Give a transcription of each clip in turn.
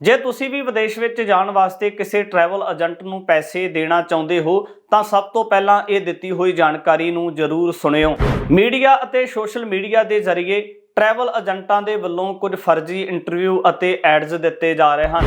ਜੇ ਤੁਸੀਂ ਵੀ ਵਿਦੇਸ਼ ਵਿੱਚ ਜਾਣ ਵਾਸਤੇ ਕਿਸੇ ਟਰੈਵਲ ਏਜੰਟ ਨੂੰ ਪੈਸੇ ਦੇਣਾ ਚਾਹੁੰਦੇ ਹੋ, ਤਾਂ ਸਭ ਤੋਂ ਪਹਿਲਾਂ ਇਹ ਦਿੱਤੀ ਹੋਈ ਜਾਣਕਾਰੀ ਨੂੰ ਜ਼ਰੂਰ ਸੁਣਿਓ। ਮੀਡੀਆ ਅਤੇ ਸੋਸ਼ਲ ਮੀਡੀਆ ਦੇ ਜ਼ਰੀਏ ਟਰੈਵਲ ਏਜੰਟਾਂ ਦੇ ਵੱਲੋਂ ਕੁਝ ਫਰਜ਼ੀ ਇੰਟਰਵਿਊ ਅਤੇ ਐਡਸ ਦਿੱਤੇ ਜਾ ਰਹੇ ਹਨ।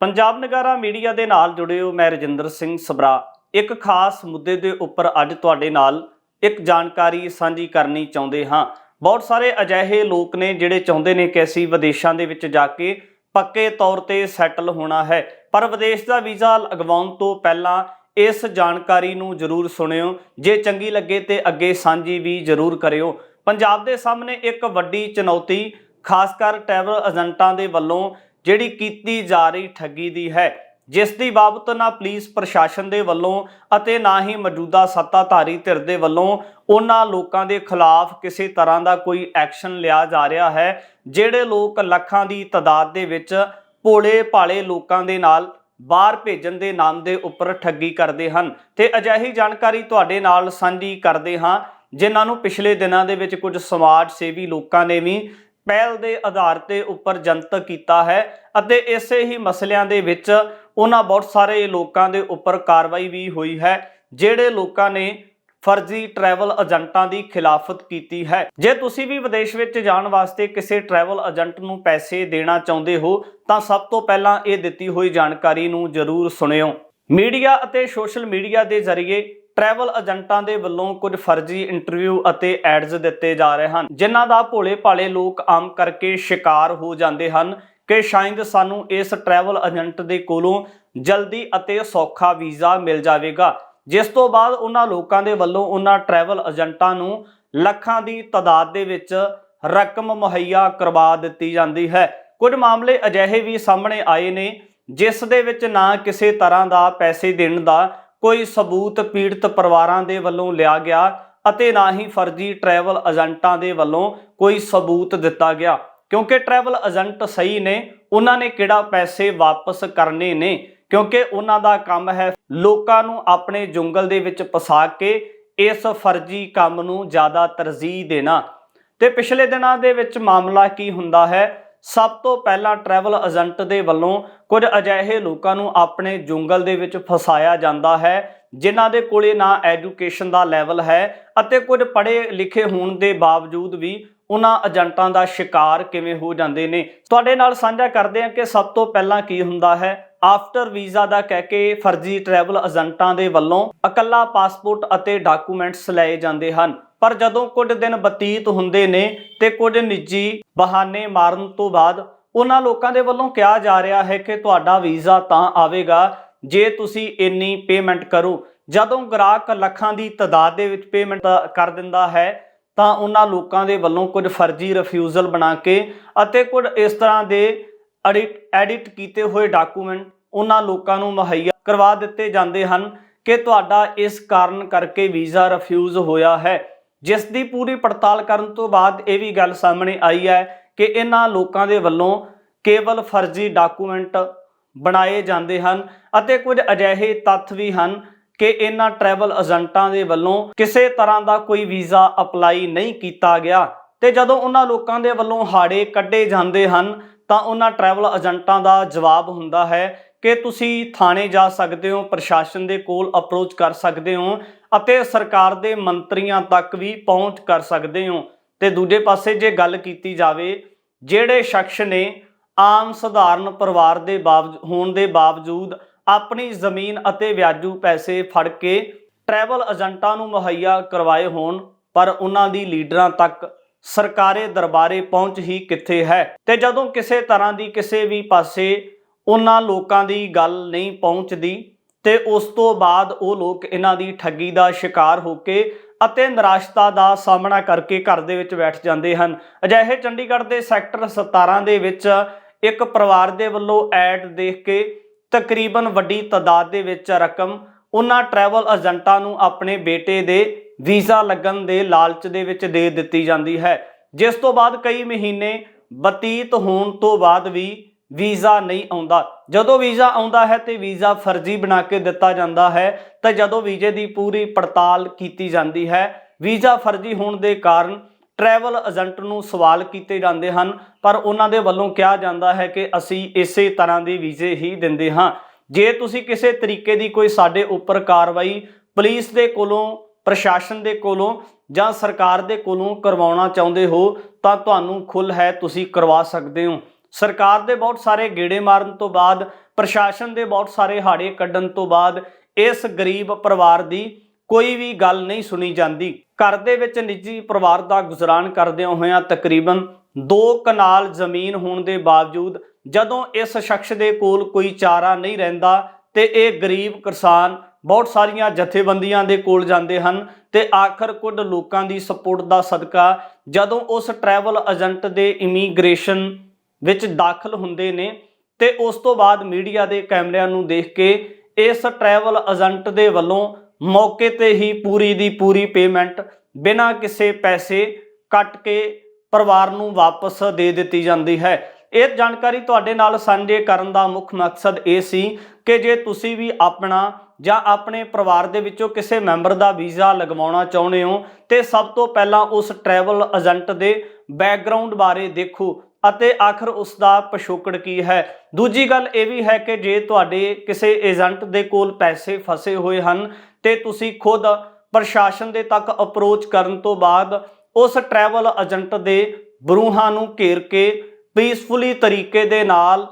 ਪੰਜਾਬ ਨਗਾਰਾ ਮੀਡੀਆ ਦੇ ਨਾਲ ਜੁੜੇ ਹੋ ਮੈਂ ਰਜਿੰਦਰ ਸਿੰਘ ਸਬਰਾ ਇੱਕ ਖਾਸ ਮੁੱਦੇ ਦੇ ਉੱਪਰ ਅੱਜ ਤੁਹਾਡੇ ਨਾਲ ਇੱਕ ਜਾਣਕਾਰੀ ਸਾਂਝੀ ਕਰਨੀ ਚਾਹੁੰਦੇ ਹਾਂ। ਬਹੁਤ ਸਾਰੇ ਅਜਿਹੇ ਲੋਕ ਨੇ ਜਿਹੜੇ ਚਾਹੁੰਦੇ ਨੇ ਕਿ ਅਸੀਂ ਵਿਦੇਸ਼ਾਂ ਦੇ ਵਿੱਚ ਜਾ ਕੇ ਪੱਕੇ ਤੌਰ ਤੇ ਸੈਟਲ ਹੋਣਾ ਹੈ। ਪਰ ਵਿਦੇਸ਼ ਦਾ ਵੀਜ਼ਾ ਲਗਵਾਉਣ ਤੋਂ ਪਹਿਲਾਂ ਇਸ ਜਾਣਕਾਰੀ ਨੂੰ ਜ਼ਰੂਰ ਸੁਣਿਓ। ਜੇ ਚੰਗੀ ਲੱਗੇ ਤੇ ਅੱਗੇ ਸਾਂਝੀ ਵੀ ਜ਼ਰੂਰ ਕਰਿਓ। ਪੰਜਾਬ ਦੇ ਸਾਹਮਣੇ ਇੱਕ ਵੱਡੀ ਚੁਣੌਤੀ, ਖਾਸ ਕਰ ਟਰੈਵਲ ਏਜੰਟਾਂ ਦੇ ਵੱਲੋਂ, ਜਿਹੜੀ ਕੀਤੀ ਜਾ ਰਹੀ ਠੱਗੀ ਦੀ ਹੈ। ਜਿਸ ਦੀ ਬਾਬਤ ਨਾ ਪੁਲਿਸ ਪ੍ਰਸ਼ਾਸਨ ਦੇ ਵੱਲੋਂ ਅਤੇ ਨਾ ਹੀ ਮੌਜੂਦਾ ਸੱਤਾਧਾਰੀ ਧਿਰ ਦੇ ਵੱਲੋਂ ਉਹਨਾਂ ਲੋਕਾਂ ਦੇ ਖਿਲਾਫ ਕਿਸੇ ਤਰ੍ਹਾਂ ਦਾ ਕੋਈ ਐਕਸ਼ਨ ਲਿਆ ਜਾ ਰਿਹਾ ਹੈ, ਜਿਹੜੇ ਲੋਕ ਲੱਖਾਂ ਦੀ ਤਾਦਾਦ ਦੇ ਵਿੱਚ ਭੋਲੇ ਭਾਲੇ ਲੋਕਾਂ ਦੇ ਨਾਲ ਬਾਹਰ ਭੇਜਣ ਦੇ ਨਾਮ ਦੇ ਉੱਪਰ ਠੱਗੀ ਕਰਦੇ ਹਨ। ਤੇ ਅਜਿਹੀ ਜਾਣਕਾਰੀ ਤੁਹਾਡੇ ਨਾਲ ਸਾਂਝੀ ਕਰਦੇ ਹਾਂ, ਜਿਨ੍ਹਾਂ ਨੂੰ ਪਿਛਲੇ ਦਿਨਾਂ ਦੇ ਵਿੱਚ ਕੁਝ ਸਮਾਜ ਸੇਵੀ ਲੋਕਾਂ ਨੇ ਵੀ ਪਹਿਲ ਦੇ ਆਧਾਰ ਤੇ ਉੱਪਰ ਜਨਤਕ ਕੀਤਾ ਹੈ ਅਤੇ ਇਸੇ ਹੀ ਮਸਲਿਆਂ ਦੇ ਵਿੱਚ ਉਹਨਾਂ ਬਹੁਤ ਸਾਰੇ ਲੋਕਾਂ ਦੇ ਉੱਪਰ ਕਾਰਵਾਈ ਵੀ ਹੋਈ ਹੈ, ਜਿਹੜੇ ਲੋਕਾਂ ਨੇ ਫਰਜ਼ੀ ਟਰੈਵਲ ਏਜੰਟਾਂ ਦੀ ਖਿਲਾਫਤ ਕੀਤੀ ਹੈ। ਜੇ ਤੁਸੀਂ ਵੀ ਵਿਦੇਸ਼ ਵਿੱਚ ਜਾਣ ਵਾਸਤੇ ਕਿਸੇ ਟਰੈਵਲ ਏਜੰਟ ਨੂੰ ਪੈਸੇ ਦੇਣਾ ਚਾਹੁੰਦੇ ਹੋ, ਤਾਂ ਸਭ ਤੋਂ ਪਹਿਲਾਂ ਇਹ ਦਿੱਤੀ ਹੋਈ ਜਾਣਕਾਰੀ ਨੂੰ ਜ਼ਰੂਰ ਸੁਣਿਓ। ਮੀਡੀਆ ਅਤੇ ਸੋਸ਼ਲ ਮੀਡੀਆ ਦੇ ਜ਼ਰੀਏ ਟਰੈਵਲ ਏਜੰਟਾਂ ਦੇ ਵੱਲੋਂ ਕੁਝ ਫਰਜ਼ੀ ਇੰਟਰਵਿਊ ਅਤੇ ਐਡਸ ਦਿੱਤੇ ਜਾ ਰਹੇ ਹਨ, ਜਿਨ੍ਹਾਂ ਦਾ ਭੋਲੇ ਭਾਲੇ ਲੋਕ ਆਮ ਕਰਕੇ ਸ਼ਿਕਾਰ ਹੋ ਜਾਂਦੇ ਹਨ। ਕਿ ਸ਼ਾਇਦ ਸਾਨੂੰ ਇਸ ਟਰੈਵਲ ਏਜੰਟ ਦੇ ਕੋਲੋਂ ਜਲਦੀ ਅਤੇ ਸੌਖਾ ਵੀਜ਼ਾ ਮਿਲ ਜਾਵੇਗਾ। ਜਿਸ ਤੋਂ ਬਾਅਦ ਉਹਨਾਂ ਲੋਕਾਂ ਦੇ ਵੱਲੋਂ ਉਹਨਾਂ ਟਰੈਵਲ ਏਜੰਟਾਂ ਨੂੰ ਲੱਖਾਂ ਦੀ ਤਾਦਾਦ ਦੇ ਵਿੱਚ ਰਕਮ ਮੁਹੱਈਆ ਕਰਵਾ ਦਿੱਤੀ ਜਾਂਦੀ ਹੈ। ਕੁਝ ਮਾਮਲੇ ਅਜਿਹੇ ਵੀ ਸਾਹਮਣੇ ਆਏ ਨੇ, ਜਿਸ ਦੇ ਵਿੱਚ ਨਾ ਕਿਸੇ ਤਰ੍ਹਾਂ ਦਾ ਪੈਸੇ ਦੇਣ ਦਾ ਕੋਈ ਸਬੂਤ ਪੀੜਤ ਪਰਿਵਾਰਾਂ ਦੇ ਵੱਲੋਂ ਲਿਆ ਗਿਆ ਅਤੇ ਨਾ ਹੀ ਫਰਜ਼ੀ ਟਰੈਵਲ ਏਜੰਟਾਂ ਦੇ ਵੱਲੋਂ ਕੋਈ ਸਬੂਤ ਦਿੱਤਾ ਗਿਆ। ਕਿਉਂਕਿ ਟਰੈਵਲ ਏਜੰਟ ਸਹੀ ਨੇ, ਉਹਨਾਂ ਨੇ ਕਿਹੜਾ ਪੈਸੇ ਵਾਪਸ ਕਰਨੇ ਨੇ? ਕਿਉਂਕਿ ਉਹਨਾਂ ਦਾ ਕੰਮ ਹੈ ਲੋਕਾਂ ਨੂੰ ਆਪਣੇ ਜੰਗਲ ਦੇ ਵਿੱਚ ਫਸਾ ਕੇ ਇਸ ਫਰਜ਼ੀ ਕੰਮ ਨੂੰ ਜ਼ਿਆਦਾ ਤਰਜੀਹ ਦੇਣਾ। ਤੇ ਪਿਛਲੇ ਦਿਨਾਂ ਦੇ ਵਿੱਚ ਮਾਮਲਾ ਕੀ ਹੁੰਦਾ ਹੈ? ਸਭ ਤੋਂ ਪਹਿਲਾਂ ਟਰੈਵਲ ਏਜੰਟ ਦੇ ਵੱਲੋਂ ਕੁਝ ਅਜਿਹੇ ਲੋਕਾਂ ਨੂੰ ਆਪਣੇ ਜੰਗਲ ਦੇ ਵਿੱਚ ਫਸਾਇਆ ਜਾਂਦਾ ਹੈ, ਜਿਨ੍ਹਾਂ ਦੇ ਕੋਲੇ ਨਾ ਐਜੂਕੇਸ਼ਨ ਦਾ ਲੈਵਲ ਹੈ ਅਤੇ ਕੁਝ ਪੜ੍ਹੇ ਲਿਖੇ ਹੋਣ ਦੇ ਬਾਵਜੂਦ ਵੀ ਉਹਨਾਂ ਏਜੰਟਾਂ ਦਾ ਸ਼ਿਕਾਰ ਕਿਵੇਂ ਹੋ ਜਾਂਦੇ ਨੇ? ਤੁਹਾਡੇ ਨਾਲ ਸਾਂਝਾ ਕਰਦੇ ਹਾਂ ਕਿ ਸਭ ਤੋਂ ਪਹਿਲਾਂ ਕੀ ਹੁੰਦਾ ਹੈ? ਆਫਟਰ ਵੀਜ਼ਾ ਦਾ ਕਹਿ ਕੇ ਫਰਜ਼ੀ ਟਰੈਵਲ ਏਜੰਟਾਂ ਦੇ ਵੱਲੋਂ ਇਕੱਲਾ ਪਾਸਪੋਰਟ ਅਤੇ ਡਾਕੂਮੈਂਟਸ ਲਏ ਜਾਂਦੇ ਹਨ। ਪਰ ਜਦੋਂ ਕੁਝ ਦਿਨ ਬਤੀਤ ਹੁੰਦੇ ਨੇ ਤੇ ਕੁਝ ਨਿੱਜੀ ਬਹਾਨੇ ਮਾਰਨ ਤੋਂ ਬਾਅਦ ਉਹਨਾਂ ਲੋਕਾਂ ਦੇ ਵੱਲੋਂ ਕਿਹਾ ਜਾ ਰਿਹਾ ਹੈ ਕਿ ਤੁਹਾਡਾ ਵੀਜ਼ਾ ਤਾਂ ਆਵੇਗਾ ਜੇ ਤੁਸੀਂ ਇੰਨੀ ਪੇਮੈਂਟ ਕਰੋ। ਜਦੋਂ ਗ੍ਰਾਹਕ ਲੱਖਾਂ ਦੀ ਤਾਦਾਦ ਦੇ ਵਿੱਚ ਪੇਮੈਂਟ ਕਰ ਦਿੰਦਾ ਹੈ ਤਾਂ ਉਹਨਾਂ ਲੋਕਾਂ ਦੇ ਵੱਲੋਂ ਕੁਝ ਫਰਜ਼ੀ ਰਿਫਿਊਜ਼ਲ ਬਣਾ ਕੇ ਅਤੇ ਕੁਝ ਇਸ ਤਰ੍ਹਾਂ ਦੇ ਐਡਿਟ ਐਡਿਟ ਕੀਤੇ ਹੋਏ ਡਾਕੂਮੈਂਟ ਉਹਨਾਂ ਲੋਕਾਂ ਨੂੰ ਮੁਹੱਈਆ ਕਰਵਾ ਦਿੱਤੇ ਜਾਂਦੇ ਹਨ ਕਿ ਤੁਹਾਡਾ ਇਸ ਕਾਰਨ ਕਰਕੇ ਵੀਜ਼ਾ ਰਿਫਿਊਜ਼ ਹੋਇਆ ਹੈ। ਜਿਸ ਦੀ ਪੂਰੀ ਪੜਤਾਲ ਕਰਨ ਤੋਂ ਬਾਅਦ ਇਹ ਵੀ ਗੱਲ ਸਾਹਮਣੇ ਆਈ ਹੈ ਕਿ ਇਹਨਾਂ ਲੋਕਾਂ ਦੇ ਵੱਲੋਂ ਕੇਵਲ ਫਰਜ਼ੀ ਡਾਕੂਮੈਂਟ ਬਣਾਏ ਜਾਂਦੇ ਹਨ ਅਤੇ ਕੁਝ ਅਜਿਹੇ ਤੱਥ ਵੀ ਹਨ ਕਿ ਇਹਨਾਂ ਟਰੈਵਲ ਏਜੰਟਾਂ ਦੇ ਵੱਲੋਂ ਕਿਸੇ ਤਰ੍ਹਾਂ ਦਾ ਕੋਈ ਵੀਜ਼ਾ ਅਪਲਾਈ ਨਹੀਂ ਕੀਤਾ ਗਿਆ। ਤੇ ਜਦੋਂ ਉਹਨਾਂ ਲੋਕਾਂ ਦੇ ਵੱਲੋਂ ਹਾੜੇ ਕੱਢੇ ਜਾਂਦੇ ਹਨ, ਤਾਂ ਉਹਨਾਂ ਟਰੈਵਲ ਏਜੰਟਾਂ ਦਾ ਜਵਾਬ ਹੁੰਦਾ ਹੈ ਕਿ ਤੁਸੀਂ ਥਾਣੇ ਜਾ ਸਕਦੇ ਹੋ, ਪ੍ਰਸ਼ਾਸਨ ਦੇ ਕੋਲ ਅਪਰੋਚ ਕਰ ਸਕਦੇ ਹੋ ਅਤੇ ਸਰਕਾਰ ਦੇ ਮੰਤਰੀਆਂ ਤੱਕ ਵੀ ਪਹੁੰਚ ਕਰ ਸਕਦੇ ਹੋ। ਤੇ ਦੂਜੇ ਪਾਸੇ ਜੇ ਗੱਲ ਕੀਤੀ ਜਾਵੇ, ਜਿਹੜੇ ਸ਼ਖਸ ਨੇ ਆਮ ਸਧਾਰਨ ਪਰਿਵਾਰ ਦੇ ਬਾਵਜੂਦ ਹੋਣ ਦੇ ਬਾਵਜੂਦ ਆਪਣੀ ਜ਼ਮੀਨ ਅਤੇ ਵਿਆਜੂ ਪੈਸੇ ਫੜ ਕੇ ਟਰੈਵਲ ਏਜੰਟਾਂ ਨੂੰ ਮੁਹੱਈਆ ਕਰਵਾਏ ਹੋਣ, ਪਰ ਉਹਨਾਂ ਦੀ ਲੀਡਰਾਂ ਤੱਕ ਸਰਕਾਰੇ ਦਰਬਾਰੇ ਪਹੁੰਚ ਹੀ ਕਿੱਥੇ ਹੈ? ਤੇ ਜਦੋਂ ਕਿਸੇ ਤਰ੍ਹਾਂ ਦੀ ਕਿਸੇ ਵੀ ਪਾਸੇ ਉਹਨਾਂ ਲੋਕਾਂ ਦੀ ਗੱਲ ਨਹੀਂ ਪਹੁੰਚਦੀ, ਤੇ ਉਸ ਤੋਂ ਬਾਅਦ ਉਹ ਲੋਕ ਇਹਨਾਂ ਦੀ ਠੱਗੀ ਦਾ ਸ਼ਿਕਾਰ ਹੋ ਕੇ ਅਤੇ ਨਿਰਾਸ਼ਤਾ ਦਾ ਸਾਹਮਣਾ ਕਰਕੇ ਘਰ ਦੇ ਵਿੱਚ ਬੈਠ ਜਾਂਦੇ ਹਨ। ਅਜਿਹੇ ਚੰਡੀਗੜ੍ਹ ਦੇ ਸੈਕਟਰ 17 ਦੇ ਵਿੱਚ ਇੱਕ ਪਰਿਵਾਰ ਦੇ ਵੱਲੋਂ ਐਡ ਦੇਖ ਕੇ ਤਕਰੀਬਨ ਵੱਡੀ ਤਾਦਾਦ ਦੇ ਵਿੱਚ ਰਕਮ ਉਹਨਾਂ ਟਰੈਵਲ ਏਜੰਟਾਂ ਨੂੰ ਆਪਣੇ ਬੇਟੇ ਦੇ ਵੀਜ਼ਾ ਲੱਗਣ ਦੇ ਲਾਲਚ ਦੇ ਵਿੱਚ ਦੇ ਦਿੱਤੀ ਜਾਂਦੀ ਹੈ, ਜਿਸ ਤੋਂ ਬਾਅਦ ਕਈ ਮਹੀਨੇ ਬਤੀਤ ਹੋਣ ਤੋਂ ਬਾਅਦ ਵੀ ਵੀਜ਼ਾ ਨਹੀਂ ਆਉਂਦਾ। ਜਦੋਂ ਵੀਜ਼ਾ ਆਉਂਦਾ ਹੈ ਤੇ ਵੀਜ਼ਾ ਫਰਜ਼ੀ ਬਣਾ ਕੇ ਦਿੱਤਾ ਜਾਂਦਾ ਹੈ, ਤਾਂ ਜਦੋਂ ਵੀਜ਼ੇ ਦੀ ਪੂਰੀ ਪੜਤਾਲ ਕੀਤੀ ਜਾਂਦੀ ਹੈ, ਵੀਜ਼ਾ ਫਰਜ਼ੀ ਹੋਣ ਦੇ ਕਾਰਨ ਟਰੈਵਲ ਏਜੰਟ ਨੂੰ ਸਵਾਲ ਕੀਤੇ ਜਾਂਦੇ ਹਨ, ਪਰ ਉਹਨਾਂ ਦੇ ਵੱਲੋਂ ਕਿਹਾ ਜਾਂਦਾ ਹੈ ਕਿ ਅਸੀਂ ਇਸੇ ਤਰ੍ਹਾਂ ਦੇ ਵੀਜ਼ੇ ਹੀ ਦਿੰਦੇ ਹਾਂ। ਜੇ ਤੁਸੀਂ ਕਿਸੇ ਤਰੀਕੇ ਦੀ ਕੋਈ ਸਾਡੇ ਉੱਪਰ ਕਾਰਵਾਈ ਪੁਲਿਸ ਦੇ ਕੋਲੋਂ, ਪ੍ਰਸ਼ਾਸਨ ਦੇ ਕੋਲੋਂ ਜਾਂ ਸਰਕਾਰ ਦੇ ਕੋਲੋਂ ਕਰਵਾਉਣਾ ਚਾਹੁੰਦੇ ਹੋ, ਤਾਂ ਤੁਹਾਨੂੰ ਖੁੱਲ੍ਹ ਹੈ ਤੁਸੀਂ ਕਰਵਾ ਸਕਦੇ ਹੋ। ਸਰਕਾਰ ਦੇ ਬਹੁਤ ਸਾਰੇ ਗੇੜੇ ਮਾਰਨ ਤੋਂ ਬਾਅਦ, ਪ੍ਰਸ਼ਾਸਨ ਦੇ ਬਹੁਤ ਸਾਰੇ ਹਾੜੇ ਕੱਢਣ ਤੋਂ ਬਾਅਦ ਇਸ ਗਰੀਬ ਪਰਿਵਾਰ ਦੀ ਕੋਈ ਵੀ ਗੱਲ ਨਹੀਂ ਸੁਣੀ ਜਾਂਦੀ। ਘਰ ਦੇ ਵਿੱਚ ਨਿੱਜੀ ਪਰਿਵਾਰ ਦਾ ਗੁਜ਼ਾਰਾਨ ਕਰਦਿਆਂ ਹੋਇਆਂ ਤਕਰੀਬਨ 2 ਕਨਾਲ ਜ਼ਮੀਨ ਹੋਣ ਦੇ ਬਾਵਜੂਦ ਜਦੋਂ ਇਸ ਸ਼ਖਸ ਦੇ ਕੋਲ ਕੋਈ ਚਾਰਾ ਨਹੀਂ ਰਹਿੰਦਾ ਤੇ ਇਹ ਗਰੀਬ ਕਿਸਾਨ ਬਹੁਤ ਸਾਰੀਆਂ ਜਥੇਬੰਦੀਆਂ ਦੇ ਕੋਲ ਜਾਂਦੇ ਹਨ ਤੇ ਆਖਰ ਕੁੱਝ ਲੋਕਾਂ ਦੀ ਸਪੋਰਟ ਦਾ ਸਦਕਾ ਜਦੋਂ ਉਸ ਟਰੈਵਲ ਏਜੰਟ ਦੇ ਇਮੀਗ੍ਰੇਸ਼ਨ ਵਿੱਚ ਦਾਖਲ ਹੁੰਦੇ ਨੇ ਤੇ ਉਸ ਤੋਂ ਬਾਅਦ ਮੀਡੀਆ ਦੇ ਕੈਮਰਿਆਂ ਨੂੰ ਦੇਖ ਕੇ ਇਸ ਟਰੈਵਲ ਏਜੰਟ ਦੇ ਵੱਲੋਂ ਮੌਕੇ ਤੇ ਹੀ ਪੂਰੀ ਦੀ ਪੂਰੀ ਪੇਮੈਂਟ ਬਿਨਾਂ ਕਿਸੇ ਪੈਸੇ ਕੱਟ ਕੇ ਪਰਿਵਾਰ ਨੂੰ ਵਾਪਸ ਦੇ ਦਿੱਤੀ ਜਾਂਦੀ ਹੈ। ਇਹ ਜਾਣਕਾਰੀ ਤੁਹਾਡੇ ਨਾਲ ਸਾਂਝੇ ਕਰਨ ਦਾ ਮੁੱਖ ਮਕਸਦ ਇਹ ਸੀ ਕਿ ਜੇ ਤੁਸੀਂ ਵੀ ਆਪਣਾ ਜਾਂ ਆਪਣੇ ਪਰਿਵਾਰ ਦੇ ਵਿੱਚੋਂ ਕਿਸੇ ਮੈਂਬਰ ਦਾ ਵੀਜ਼ਾ ਲਗਵਾਉਣਾ ਚਾਹੁੰਦੇ ਹੋ, ਤੇ ਸਭ ਤੋਂ ਪਹਿਲਾਂ ਉਸ ਟਰੈਵਲ ਏਜੰਟ ਦੇ ਬੈਕਗ੍ਰਾਉਂਡ ਬਾਰੇ ਦੇਖੋ ਅਤੇ ਆਖਰ ਉਸ ਦਾ ਪਿਛੋਕੜ ਕੀ ਹੈ। ਦੂਜੀ ਗੱਲ ਇਹ ਵੀ ਹੈ ਕਿ ਜੇ ਤੁਹਾਡੇ ਕਿਸੇ ਏਜੰਟ ਦੇ ਕੋਲ ਪੈਸੇ ਫਸੇ ਹੋਏ ਹਨ ਤੇ ਤੁਸੀਂ ਖੁਦ ਪ੍ਰਸ਼ਾਸਨ ਦੇ ਤੱਕ ਅਪਰੋਚ ਕਰਨ ਤੋਂ ਬਾਅਦ ਉਸ ਟਰੈਵਲ ਏਜੰਟ ਦੇ ਬਰੂਹਾਂ ਨੂੰ ਘੇਰ ਕੇ ਪੀਸਫੁਲੀ ਤਰੀਕੇ ਦੇ ਨਾਲ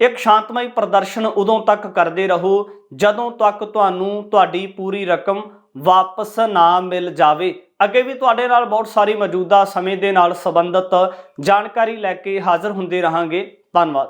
ਇੱਕ ਸ਼ਾਂਤਮਈ ਪ੍ਰਦਰਸ਼ਨ ਉਦੋਂ ਤੱਕ ਕਰਦੇ ਰਹੋ ਜਦੋਂ ਤੱਕ ਤੁਹਾਨੂੰ ਤੁਹਾਡੀ ਪੂਰੀ ਰਕਮ ਵਾਪਸ ਨਾ ਮਿਲ ਜਾਵੇ। ਅੱਗੇ ਵੀ ਤੁਹਾਡੇ ਨਾਲ ਬਹੁਤ ਸਾਰੀ ਮੌਜੂਦਾ ਸਮੇਂ ਦੇ ਨਾਲ ਸੰਬੰਧਿਤ ਜਾਣਕਾਰੀ ਲੈ ਕੇ ਹਾਜ਼ਰ ਹੁੰਦੇ ਰਹਾਂਗੇ। ਧੰਨਵਾਦ।